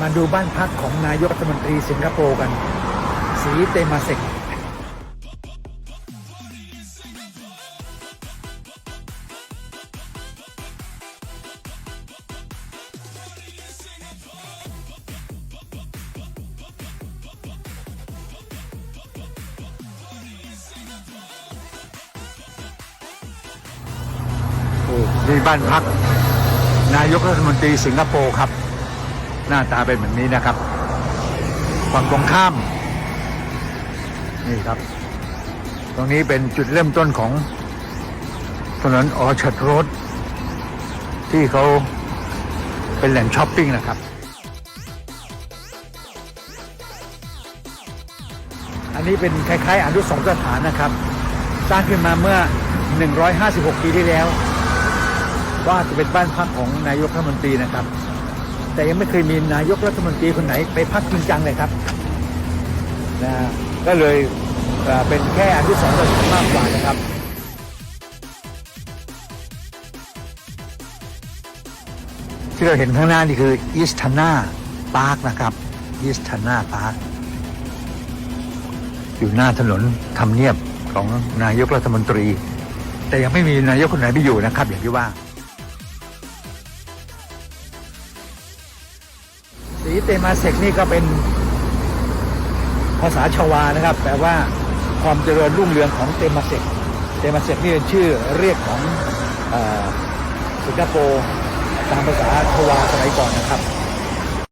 มาดูบ้านพักของนายกรัฐมนตรีสิงคโปร์กัน สีเตมาเซกนี่บ้านพัก นายกรัฐมนตรีสิงคโปร์ครับ หน้าตาเป็นแบบนี้นะครับฝั่งตรงข้าม นี่ครับ ตรงนี้เป็นจุดเริ่มต้นของถนนออช r d โรดที่เขาเป็นแหล่งช้อปปิ้งนะครับ อันนี้เป็นคล้ายๆอนุสรณ์สถานนะครับ สร้างขึ้นมาเมื่อ 156 ปีที่แล้ว ว่าจะเป็นบ้านพักของนายกรัฐมนตรีนะครับ แต่ยังไม่เคยมีนายกรัฐมนตรีคนไหนไปพักจริงจังเลยครับนะก็เลยเป็นแค่อันุสรณ์สถานมากกว่านะครับที่เราเห็นข้างหน้านี่คืออีสทานาพาร์คนะครับอีสทานาพาร์คอยู่หน้าถนนทำเนียบของนายกรัฐมนตรี แต่ยังไม่มีนายกคนไหนไปอยู่นะครับ อย่างที่ว่า สิเตมาเซกนี่ก็เป็นภาษาชาวานะครับ แปลว่าความเจริญรุ่งเรืองของเตมาเซกเตมาเซกนี่เป็นชื่อเรียกของอสิงคโปร์ตามภาษาชาวาสมัยก่อนนะครับ